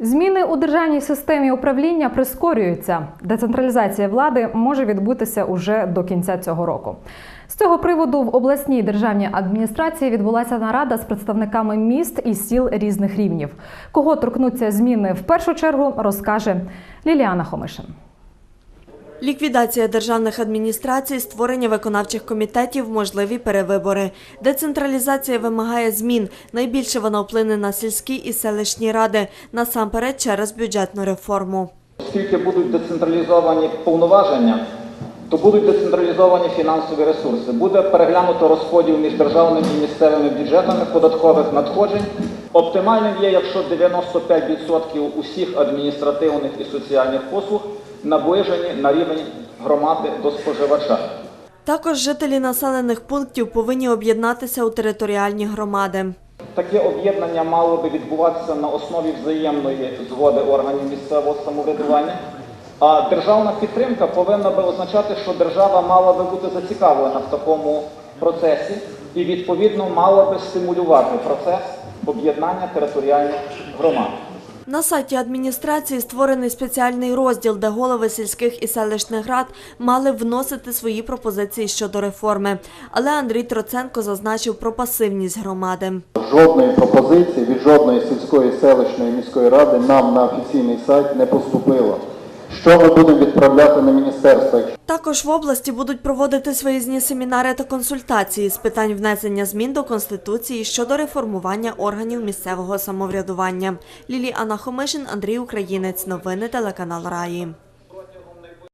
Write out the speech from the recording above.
Зміни у державній системі управління прискорюються. Децентралізація влади може відбутися уже до кінця цього року. З цього приводу в обласній державній адміністрації відбулася нарада з представниками міст і сіл різних рівнів. Кого торкнуться зміни в першу чергу, розкаже Ліліана Хомишин. Ліквідація державних адміністрацій, створення виконавчих комітетів, можливі перевибори. Децентралізація вимагає змін. Найбільше вона вплине на сільські і селищні ради, насамперед через бюджетну реформу. Оскільки будуть децентралізовані повноваження, то будуть децентралізовані фінансові ресурси. Буде переглянуто розподіл між державними і місцевими бюджетами податкових надходжень. Оптимальним є, якщо 95% усіх адміністративних і соціальних послуг наближені на рівень громади до споживача. Також жителі населених пунктів повинні об'єднатися у територіальні громади. Таке об'єднання мало би відбуватися на основі взаємної згоди органів місцевого самоврядування. А державна підтримка повинна би означати, що держава мала би бути зацікавлена в такому процесі і відповідно мала би стимулювати процес об'єднання територіальних громад. На сайті адміністрації створений спеціальний розділ, де голови сільських і селищних рад мали вносити свої пропозиції щодо реформи. Але Андрій Троценко зазначив про пасивність громади. Жодної пропозиції від жодної сільської, селищної міської ради нам на офіційний сайт не поступило. Що ми будемо відправляти на міністерство? Також в області будуть проводити виїзні семінари та консультації з питань внесення змін до Конституції щодо реформування органів місцевого самоврядування. Лілі Хомишин, Андрій Українець. Новини телеканал Раї.